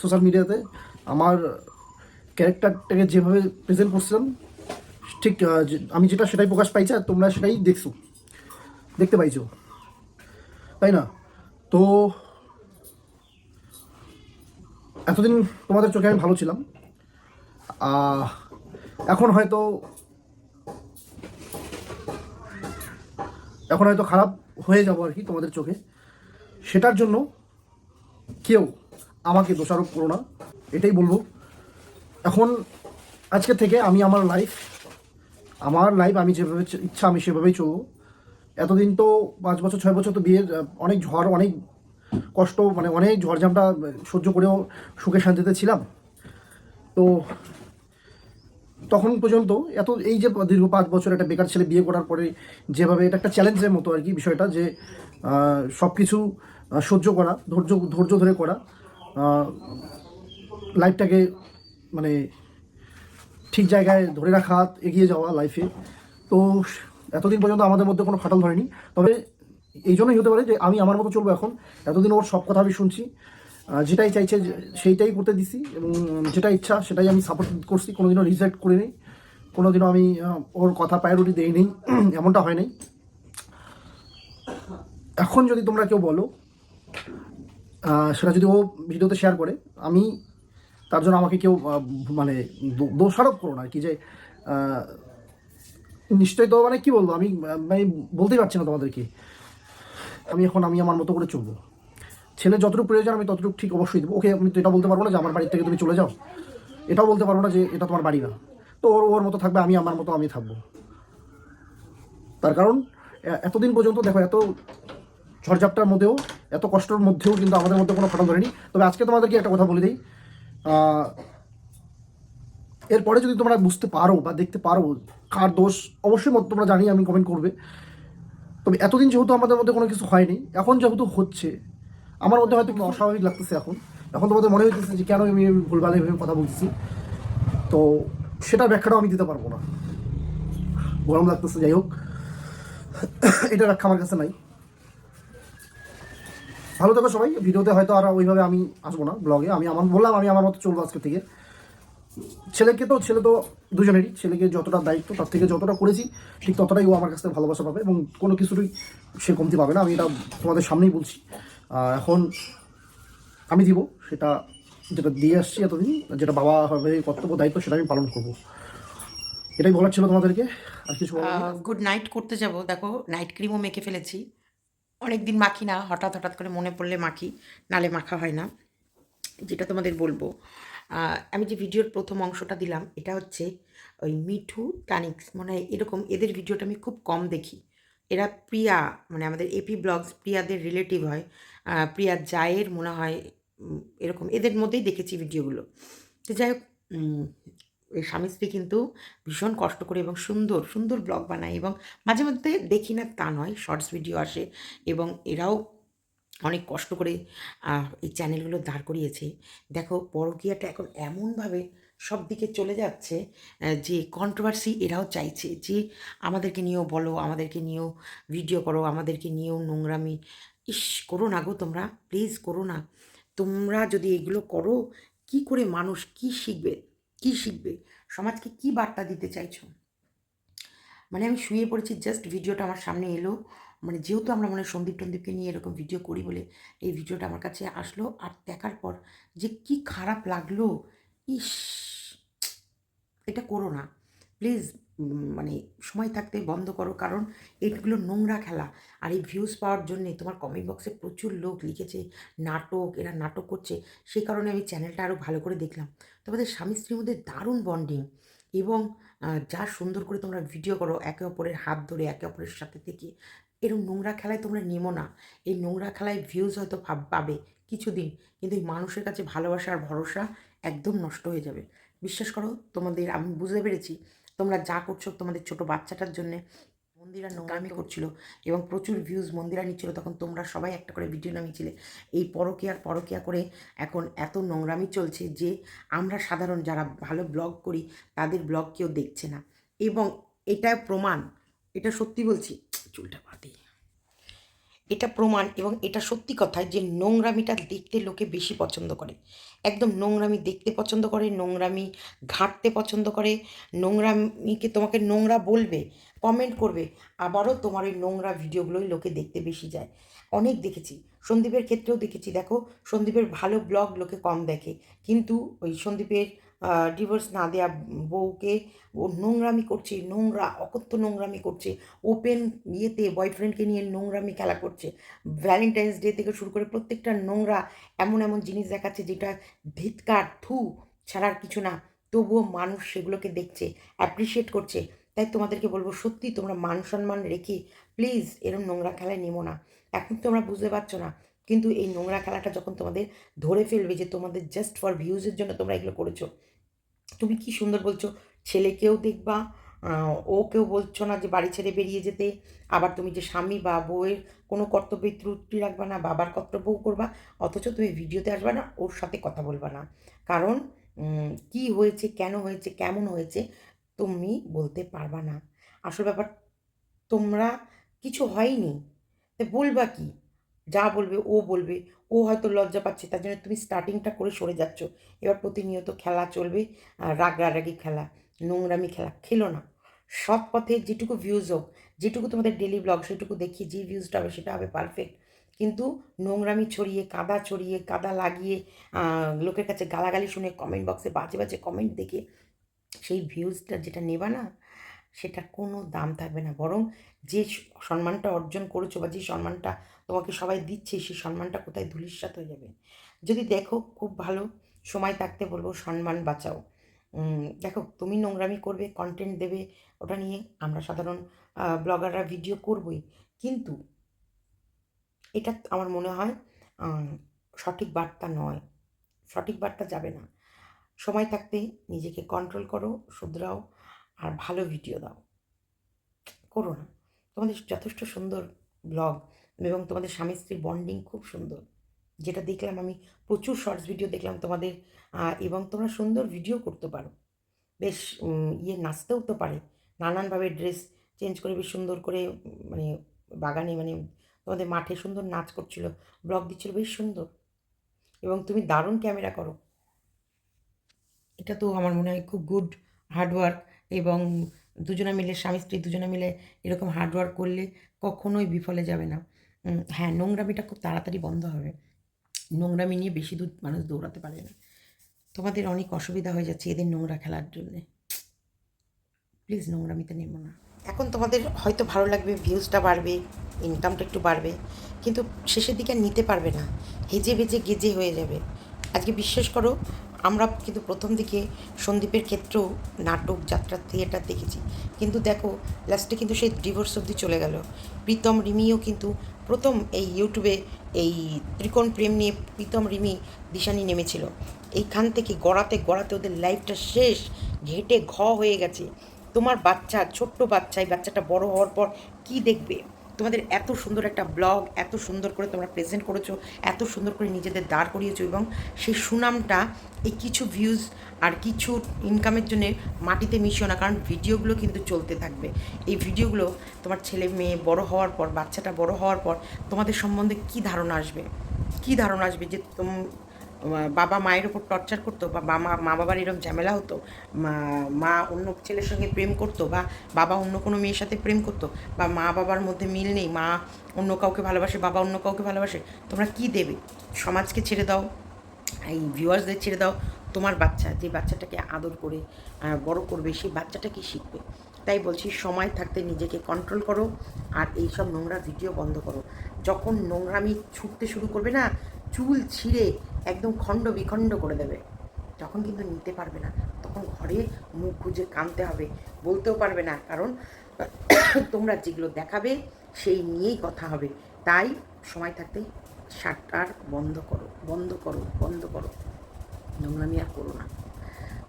Social মিডিয়াতে আমার ক্যারেক্টারটাকে যেভাবে প্রেজেন্ট করছিলাম, ঠিক আমি যেটা সেটাই প্রকাশ পাইছি আর তোমরা সেটাই দেখছ, দেখতে পাইছো, তাই না? তো এতদিন তোমাদের চোখে আমি ভালো ছিলাম এখন হয়তো এখন হয়তো খারাপ হয়ে যাব আর কি তোমাদের চোখে, সেটার জন্য কেউ আমাকে দোষারোপ করো না, এটাই বলব। এখন আজকে থেকে আমি আমার লাইফ আমার লাইফ আমি যেভাবে ইচ্ছা আমি সেভাবেই চলবো। এতদিন তো পাঁচ বছর, ছয় বছর তো বিয়ের অনেক ঝড়, অনেক কষ্ট মানে অনেক ঝড়ঝামটা সহ্য করেও সুখে শান্তিতে ছিলাম। তো তখন পর্যন্ত এত, এই যে দীর্ঘ পাঁচ বছর একটা বেকার ছেলে বিয়ে করার পরে যেভাবে এটা একটা চ্যালেঞ্জের মতো আর কি বিষয়টা যে সব কিছু সহ্য করা, ধৈর্য ধৈর্য ধরে করা। লাইফটাকে মানে ঠিক জায়গায় ধরে রাখা, এগিয়ে যাওয়া লাইফে তো এতদিন পর্যন্ত আমাদের মধ্যে কোনো ফাটল ধরেনি। তবে এই জন্যই হতে পারে যে আমি আমার মতো চলবো এখন। এতদিন ওর সব কথা আমি শুনছি। যেটাই চাইছে সেইটাই করতে দিছি এবং যেটা ইচ্ছা সেটাই আমি সাপোর্ট করছি। কোনোদিনও রিজেক্ট করে নিই। কোনোদিনও আমি ওর কথা প্রায়োরিটি দেই নেই। এমনটা হয় নাই। এখন যদি তোমরা কেউ বলো সেটা যদি ও ভিডিওতে শেয়ার করে, আমি তার জন্য আমাকে কেউ মানে দোষারোপ করো না কি যে নিশ্চয়ই তো মানে কী বলব, আমি আমি বলতেই পারছি না তোমাদেরকে। আমি এখন, আমি আমার মতো করে চলবো। ছেলে যতটুকু প্রয়োজন, আমি ততটুকু ঠিক অবশ্যই দেবো। ওকে, আমি তো এটা বলতে পারব না যে আমার বাড়ির থেকে তুমি চলে যাও। এটাও বলতে পারব না যে এটা তোমার বাড়ি না। তো ওর ওর মতো থাকবে, আমি আমার মতো আমি থাকব। তার কারণ এতদিন পর্যন্ত দেখো, এত ঝড়ঝাপটার মধ্যেও এত কষ্টের মধ্যেও কিন্তু আমাদের মধ্যে কোনো ফাটল ধরেনি। তবে আজকে তোমাদেরকে একটা কথা বলে দিই। এরপরে যদি তোমরা বুঝতে পারো বা দেখতে পারো কার দোষ, অবশ্যই মত- তোমরা জানি আমি কমেন্ট করবে। তবে এতদিন যেহেতু আমাদের মধ্যে কোনো কিছু হয়নি, এখন যেহেতু হচ্ছে, আমার মধ্যে হয়তো অস্বাভাবিক লাগতেছে এখন। এখন তোমাদের মনে হইতেছে যে কেন আমি ভুলভাল এভাবে কথা বলছি তো সেটা ব্যাখ্যাটাও আমি দিতে পারব না। গরম লাগতেছে, যাই হোক। এটা ব্যাখ্যা আমার কাছে নাই। ভালো থাকো সবাই। ভিডিওতে হয়তো আর ওইভাবে আমি আসব না ব্লগে আমি আমার বললাম, আমি আমার মতো চলবো আজকে থেকে। ছেলেকে তো, ছেলে তো দুজনেরই। ছেলেকে যতটা দায়িত্ব, তার থেকে যতটা করেছি, ঠিক ততটাই ও আমার কাছ থেকে ভালোবাসা পাবে এবং কোনো কিছুরই সে কমতি পাবে না। আমি এটা তোমাদের সামনেই বলছি। এখন আমি দিব সেটা যেটা দিয়ে আসছি এতদিন যেটা বাবা হবে কর্তব্য, দায়িত্ব, সেটা আমি পালন করব। এটাই বলার ছিল তোমাদেরকে। আর কিছু গুড নাইট করতে যাব। দেখো নাইট ক্রিমও মেখে ফেলেছি। অনেক দিন মাখি না, হঠাৎ হঠাৎ করে মনে পড়লে মাখি, নালে মাখা হয় না। যেটা তোমাদের বলব। আমি যে ভিডিওর প্রথম অংশটা দিলাম, এটা হচ্ছে ওই মিঠু টানিক্স। মানে এরকম এদের ভিডিওটা আমি খুব কম দেখি। এরা প্রিয়া মানে আমাদের এপি ব্লগস প্রিয়াদের রিলেটিভ হয়। প্রিয়া জায়ের মনে হয় এরকম। এদের মধ্যেই দেখেছি ভিডিওগুলো। তো যাই হোক এই স্বামী স্ত্রী কিন্তু ভীষণ কষ্ট করে এবং সুন্দর সুন্দর ব্লগ বানায় এবং মাঝে মধ্যে দেখি না তা নয় শর্টস ভিডিও আসে এবং এরাও অনেক কষ্ট করে এই চ্যানেলগুলো দাঁড় করিয়েছে। দেখো পরকীয়াটা এখন এমনভাবে সব দিকে চলে যাচ্ছে যে কন্ট্রোভার্সি এরাও চাইছে যে আমাদেরকে নিয়েও বলো, আমাদেরকে নিয়েও ভিডিও করো, আমাদেরকে নিয়েও নোংরামি। ইস, করো না গো তোমরা প্লিজ করো না। তোমরা যদি এগুলো করো, কি করে মানুষ কি শিখবে? কি শিখবে? সমাজকে কি বার্তা দিতে চাইছো? মানে আমি শুয়ে পড়েছি জাস্ট ভিডিওটা আমার সামনে এলো। মানে যেহেতু আমরা মানে সন্দীপ টন্দীপকে নিয়ে এরকম ভিডিও করি বলে এই ভিডিওটা আমার কাছে আসলো আর দেখার পর যে কি খারাপ লাগল, ইস, এটা করো না। প্লিজ মানে সময় থাকতে বন্ধ করো, কারণ এইগুলো নোংরা খেলা। আর এই ভিউজ পাওয়ার জন্যে তোমার কমেন্ট বক্সে প্রচুর লোক লিখেছে, নাটক, এরা নাটক করছে। সেই কারণে আমি চ্যানেলটা আরও ভালো করে দেখলাম। তোমাদের স্বামী স্ত্রীর মধ্যে দারুণ বন্ডিং এবং যা সুন্দর করে তোমরা ভিডিও করো, একে অপরের হাত ধরে, একে অপরের সাথে থেকে এরকম নোংরা খেলায় তোমরা নেমো না। এই নোংরা খেলায় ভিউজ হয়তো পাবে কিছুদিন, কিন্তু এই মানুষের কাছে ভালোবাসা আর ভরসা একদম নষ্ট হয়ে যাবে। বিশ্বাস করো, তোমাদের, আমি বুঝতে পেরেছি তোমরা যা করছ তোমাদের ছোট বাচ্চাটার জন্যে মন্দিরা নোংরামি করছিল এবং প্রচুর ভিউজ মন্দিরা নিচ্ছিল তখন তোমরা সবাই একটা করে ভিডিও নামিয়েছিলে। এই পরকিয়ার পরকিয়া করে এখন এত নোংরামি চলছে যে আমরা সাধারণ যারা ভালো ব্লগ করি তাদের ব্লগ কেউ দেখছে না। এবং এটা প্রমাণ এটা সত্যি বলছি চুলটা বাদি। এটা প্রমাণ এবং এটা সত্যি কথা যে নোংরামিটা দেখতে লোকে বেশি পছন্দ করে। একদম নোংরামি দেখতে পছন্দ করে, নোংরামি ঘাঁটতে পছন্দ করে, নোংরামিকে তোমাকে নোংরা বলবে কমেন্ট করবে, আবারও তোমার ওই নোংরা ভিডিওগুলোই লোকে দেখতে বেশি যায়। অনেক দেখেছি, সন্দীপের ক্ষেত্রেও দেখেছি, দেখো, সন্দীপের ভালো ব্লগ লোকে কম দেখে, কিন্তু ওই সন্দীপের ডিভোর্স না দেওয়া বউকে ও নোংরামি করছে, নোংরা, অকথ্য নোংরামি করছে ওপেন ইয়েতে বয়ফ্রেন্ডকে নিয়ে নোংরামি খেলা করছে। ভ্যালেন্টাইন্স ডে থেকে শুরু করে প্রত্যেকটা নোংরা এমন এমন জিনিস দেখাচ্ছে যেটা ধিৎকার, থু, ছাড়ার কিছু না। তবুও মানুষ সেগুলোকে দেখছে অ্যাপ্রিসিয়েট করছে। তাই তোমাদেরকে বলব, সত্যি তোমরা মান সম্মান রেখে প্লিজ এরম নোংরা খেলায় নেমো না। এখন তোমরা বুঝতে পারছ না, কিন্তু এই নোংরা খেলাটা যখন তোমাদের ধরে ফেলবে যে তোমাদের জাস্ট ফর ভিউজের জন্য তোমরা এগুলো করেছ তুমি কি সুন্দর বলছো? ছেলেকেও দেখবা ও কেউ বলছো না যে বাড়ি ছেড়ে বেরিয়ে যেতে। আবার তুমি যে স্বামী বা বউয়ের কোনো কর্তব্যে ত্রুটি রাখবা না, বাবার কর্তব্যও করবা, অথচ তুমি ভিডিওতে আসবা না, ওর সাথে কথা বলবা না। কারণ কি হয়েছে, কেন হয়েছে, কেমন হয়েছে, তুমি বলতে পারবা না। আসল ব্যাপার, তোমরা কিছু হয়নি। তা বলবা কি? যা বলবে ও বলবে। ও হয়তো লজ্জা পাচ্ছে, তার জন্য তুমি স্টার্টিংটা করে সরে যাচ্ছ। এবার প্রতিনিয়ত খেলা চলবে, আর রাগরাগাগি খেলা, নোংরামি খেলা, খেলো না। সৎ পথে যেটুকু ভিউজ হোক, যেটুকু তোমাদের ডেলি ব্লগ সেটুকু দেখিয়ে যে ভিউজটা হবে সেটা হবে পারফেক্ট কিন্তু নোংরামি ছড়িয়ে, কাদা ছড়িয়ে, কাদা লাগিয়ে লোকের কাছে গালাগালি শুনে কমেন্ট বক্সে বাজে বাজে কমেন্ট দেখে সেই ভিউজটা যেটা নেবা না সেটার কোনো দাম থাকবে না। বরং যে সম্মানটা অর্জন করেছ বা যে সম্মানটা তোমাকে সবাই দিচ্ছে, সেই সম্মানটা কোথায় ধুলিস্বাত হয়ে যাবে? যদি দেখো খুব ভালো সময় থাকতে বলব, সম্মান বাঁচাও। দেখো তুমি নোংরামি করবে কন্টেন্ট দেবে, ওটা নিয়ে আমরা সাধারণ ব্লগাররা ভিডিও করবই। কিন্তু এটা আমার মনে হয় সঠিক বার্তা নয়। সঠিক বার্তা যাবে না। সময় থাকতে নিজেকে কন্ট্রোল করো, শুধরাও। আর ভালো ভিডিও দাও। করো না। তোমাদের যথেষ্ট সুন্দর ব্লগ এবং তোমাদের স্বামী স্ত্রীর বন্ডিং খুব সুন্দর। যেটা দেখলাম আমি প্রচুর শর্টস ভিডিও দেখলাম তোমাদের এবং তোমরা সুন্দর ভিডিও করতে পারো। বেশ ইয়ে নাচতেও তো পারে। নানানভাবে ড্রেস চেঞ্জ করে বেশ সুন্দর করে মানে বাগানে মানে তোমাদের মাঠে সুন্দর নাচ করছিল ব্লগ দিচ্ছিল, বেশ সুন্দর। এবং তুমি দারুণ ক্যামেরা করো। এটা তো আমার মনে হয় খুব গুড হার্ডওয়ার্ক এবং দুজনে মিলে, স্বামী স্ত্রী দুজনে মিলে এরকম হার্ডওয়ার্ক করলে কখনোই বিফলে যাবে না। হ্যাঁ নোংরামিটা খুব তাড়াতাড়ি বন্ধ হবে। নোংরামি নিয়ে বেশি দূর মানুষ দৌড়াতে পারে না। তোমাদের অনেক অসুবিধা হয়ে যাচ্ছে এদের নোংরা খেলার জন্যে। প্লিজ নোংরামিতে নেব না। এখন তোমাদের হয়তো ভালো লাগবে ভিউজটা বাড়বে ইনকামটা একটু বাড়বে, কিন্তু শেষের দিকে নিতে পারবে না। হেজে ভেজে গেজে হয়ে যাবে। আজকে বিশ্বাস করো আমরা কিন্তু প্রথম দিকে সন্দীপের ক্ষেত্রেও নাটক, যাত্রা থিয়েটার দেখেছি। কিন্তু দেখো লাস্টে কিন্তু সেই ডিভোর্স অবধি চলে গেল। প্রীতম রিমিও কিন্তু প্রথম এই ইউটিউবে এই ত্রিকোণ প্রেম নিয়ে প্রীতম রিমি দিশানি নেমেছিল। এইখান থেকে গড়াতে গড়াতে ওদের লাইফটা শেষ, ঘেটে ঘ হয়ে গেছে। তোমার বাচ্চা, ছোট্ট বাচ্চা, এই বাচ্চাটা বড় হওয়ার পর কি দেখবে? তোমাদের এত সুন্দর একটা ব্লগ, এত সুন্দর করে তোমরা প্রেজেন্ট করেছ, এত সুন্দর করে নিজেদের দাঁড় করিয়েছো এবং সেই সুনামটা এই কিছু ভিউজ আর কিছু ইনকামের জন্য মাটিতে মিশিও না, কারণ ভিডিওগুলো কিন্তু চলতে থাকবে। এই ভিডিওগুলো তোমার ছেলে মেয়ে বড় হওয়ার পর, বাচ্চাটা বড় হওয়ার পর তোমাদের সম্বন্ধে কি ধারণা আসবে? কি ধারণা আসবে যে বাবা মায়ের ওপর টর্চার করতো বা মা মা বাবার এরকম ঝামেলা হতো, মা অন্য ছেলের সঙ্গে প্রেম করতো বা বাবা অন্য কোনো মেয়ের সাথে প্রেম করতো বা মা বাবার মধ্যে মিল নেই, মা অন্য কাউকে ভালোবাসে, বাবা অন্য কাউকে ভালোবাসে, তোমরা কি দেবে? সমাজকে ছেড়ে দাও, এই ভিউয়ার্সদের ছেড়ে দাও, তোমার বাচ্চা, যে বাচ্চাটাকে আদর করে বড় করবে সেই বাচ্চাটা কি শিখবে। তাই বলছি, সময় থাকতে নিজেকে কন্ট্রোল করো আর এই সব নোংরা ভিডিও বন্ধ করো। যখন নোংরামি ছুটতে শুরু করবে না, চুল ছিঁড়ে একদম খণ্ড বিখণ্ড করে দেবে। তখন কিন্তু নিতে পারবে না। তখন ঘরে মুখ গুজে কানতে হবে। বলতেও পারবে না, কারণ তোমরা যেগুলো দেখাবে, সেই নিয়েই কথা হবে। তাই সময় থাকতে শার্টার বন্ধ করো বন্ধ করো বন্ধ করো। নোংরামি আর করো না।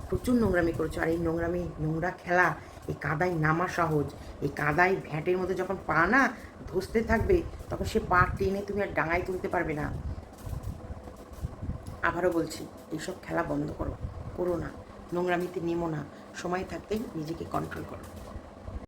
প্রচুর নোংরামি করেছ। আর এই নোংরামি, নোংরা খেলা, এই কাদায় নামা সহজ। এই কাদায় ভ্যাটের মধ্যে যখন পা না ধসতে থাকবে, তখন সে পা টেনে তুমি আর ডাঙায় তুলতে পারবে না। আবারও বলছি, এইসব খেলা বন্ধ করো। করো না। নোংরামিতে নেমো না। সময় থাকতেই নিজেকে কন্ট্রোল করো।